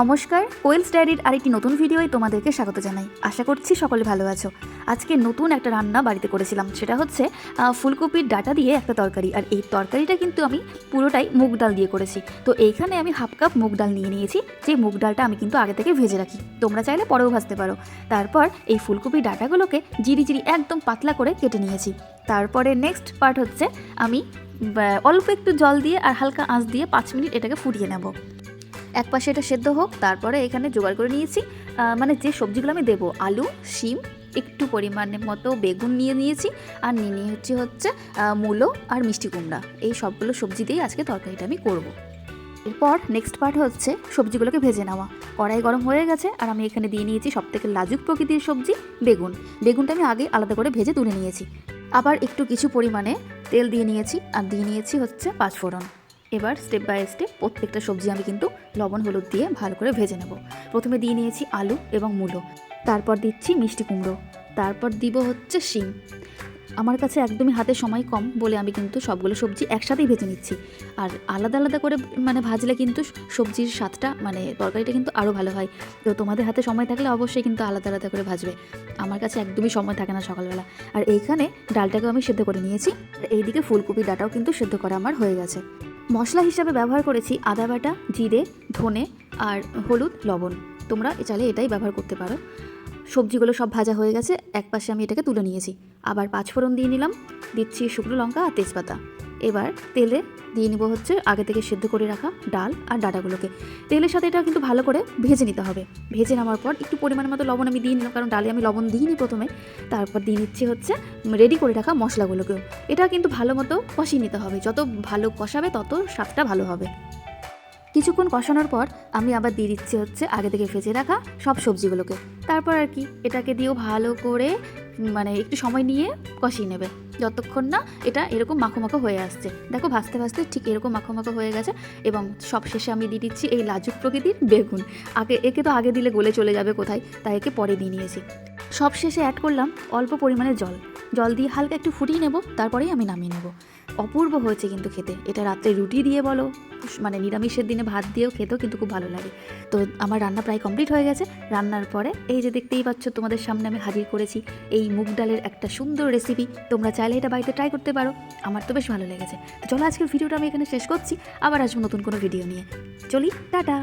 নমস্কার কোয়েলস ডায়েরির আরেকটি নতুন ভিডিওয় তোমাদেরকে স্বাগত জানাই। আশা করছি সকলে ভালো আছো। আজকে নতুন একটা রান্না বাড়িতে করেছিলাম। সেটা হচ্ছে ফুলকপির ডাটা দিয়ে একটা তরকারি। আর এই তরকারিটা কিন্তু আমি পুরোটাই মুগ ডাল দিয়ে করেছি। তো এইখানে আমি হাফ কাপ মুগ ডাল নিয়ে নিয়েছি। যে মুগ ডালটা আমি কিন্তু আগে থেকে ভেজে রাখি। তোমরা চাইলে পরেও ভাজতে পারো। তারপর এই ফুলকপির ডাটাগুলোকে জিরি জিরি একদম পাতলা করে কেটে নিয়েছি। তারপরে নেক্সট পার্ট হচ্ছে, আমি অল্প একটু জল দিয়ে আর হালকা আঁচ দিয়ে পাঁচ মিনিট এটাকে ফুটিয়ে নেব। এক পাশে এটা সেদ্ধ হোক, তারপরে এখানে জোগাড় করে নিয়েছি। মানে যে সবজিগুলো আমি দেবো, আলু, শিম, একটু পরিমাণে মতো বেগুন নিয়ে নিয়েছি। আর নিয়ে নিয়ে হচ্ছে হচ্ছে মূলো আর মিষ্টি কুমড়া। এই সবগুলো সবজি দিয়েই আজকে তরকারিটা আমি করব। এরপর নেক্সট পার্ট হচ্ছে সবজিগুলোকে ভেজে নেওয়া। কড়াই গরম হয়ে গেছে, আর আমি এখানে দিয়ে নিয়েছি সব থেকে লাজুক প্রকৃতির সবজি, বেগুন। বেগুনটা আমি আগে আলাদা করে ভেজে তুলে নিয়েছি। আবার একটু কিছু পরিমাণে তেল দিয়ে নিয়েছি, আর দিয়ে নিয়েছি হচ্ছে পাঁচফোড়ন। এবার স্টেপ বাই স্টেপ প্রত্যেকটা সবজি আমি কিন্তু লবণ, হলুদ দিয়ে ভালো করে ভেজে নেব। প্রথমে দিয়ে নিয়েছি আলু এবং মূলো, তারপর দিচ্ছি মিষ্টি কুমড়ো, তারপর দিব হচ্ছে শিম। আমার কাছে একদমই হাতে সময় কম বলে আমি কিন্তু সবগুলো সবজি একসাথেই ভেজে নিচ্ছি। আর আলাদা আলাদা করে মানে ভাজলে কিন্তু সবজির স্বাদটা মানে তরকারিটা কিন্তু আরও ভালো হয়। তো তোমাদের হাতে সময় থাকলে অবশ্যই কিন্তু আলাদা আলাদা করে ভাজবে। আমার কাছে একদমই সময় থাকে না সকালবেলা। আর এইখানে ডালটাকেও আমি সেদ্ধ করে নিয়েছি। এইদিকে ফুলকপি ডাটাও কিন্তু সেদ্ধ করা আমার হয়ে গেছে। মশলা হিসাবে ব্যবহার করেছি আদা বাটা, জিরে, ধনে আর হলুদ, লবণ। তোমরা চাইলে এটাই ব্যবহার করতে পারো। সবজিগুলো সব ভাজা হয়ে গেছে এক পাশে আমি এটাকে তুলে নিয়েছি। আবার পাঁচফোড়ন দিয়ে নিলাম, দিচ্ছি শুকনো লঙ্কা আর তেজপাতা। এবার তেলে দিয়ে নিব হচ্ছে আগে থেকে সেদ্ধ করে রাখা ডাল আর ডাটাগুলোকে। তেলের সাথে এটা কিন্তু ভালো করে ভেজে নিতে হবে। ভেজে নেওয়ার পর একটু পরিমাণ মতো লবণ আমি দিয়ে নিলাম, কারণ ডালে আমি লবণ দিইনি প্রথমে। তারপর দিয়ে নিচ্ছি হচ্ছে রেডি করে রাখা মশলাগুলোকেও। এটা কিন্তু ভালো মতো কষিয়ে নিতে হবে। যত ভালো কষাবে তত স্বাদটা ভালো হবে। কিছুক্ষণ কষানোর পর আমি আবার দিয়ে দিচ্ছি হচ্ছে আগে থেকে ভেজে রাখা সব সবজিগুলোকে। তারপর আর কি, এটাকে দিয়েও ভালো করে মানে একটু সময় নিয়ে কষিয়ে নেবে। যতক্ষণ না এটা এরকম মাখো মাখো হয়ে আসছে। দেখো ভাজতে ভাজতে ঠিক এরকম মাখো মাখো হয়ে গেছে এবং সব শেষে আমি দিয়ে দিচ্ছি এই লাজুক প্রকৃতির বেগুন। আগে, একে তো আগে দিলে গলে চলে যাবে কোথায়? তাই একে পরে দিয়ে নিয়েছি। সব শেষে অ্যাড করলাম অল্প পরিমাণে জল। জল দিয়ে হালকা একটু ফুটিয়ে নেব, তারপরেই আমি নামিয়ে নেব। অপূর্ব হয়েছে কিন্তু খেতে। এটা রাত্রে রুটি দিয়ে বলো। মানে নিরামিষের দিনে ভাত দিয়েও খেতেও কিন্তু খুব ভালো লাগে। তো আমার রান্না প্রায় কমপ্লিট হয়ে গেছে। রান্নার পরে এই যে দেখতেই পাচ্ছ, তোমাদের সামনে আমি হাজির করেছি এই মুগ ডালের একটা সুন্দর রেসিপি তোমরা চাইলে এটা বাড়িতে ট্রাই করতে পারো। আমার তো বেশ ভালো লেগেছে। চলো আজকের ভিডিওটা আমি এখানে শেষ করছি। আবার আসব নতুন কোনো ভিডিও নিয়ে। চলি, টাটা!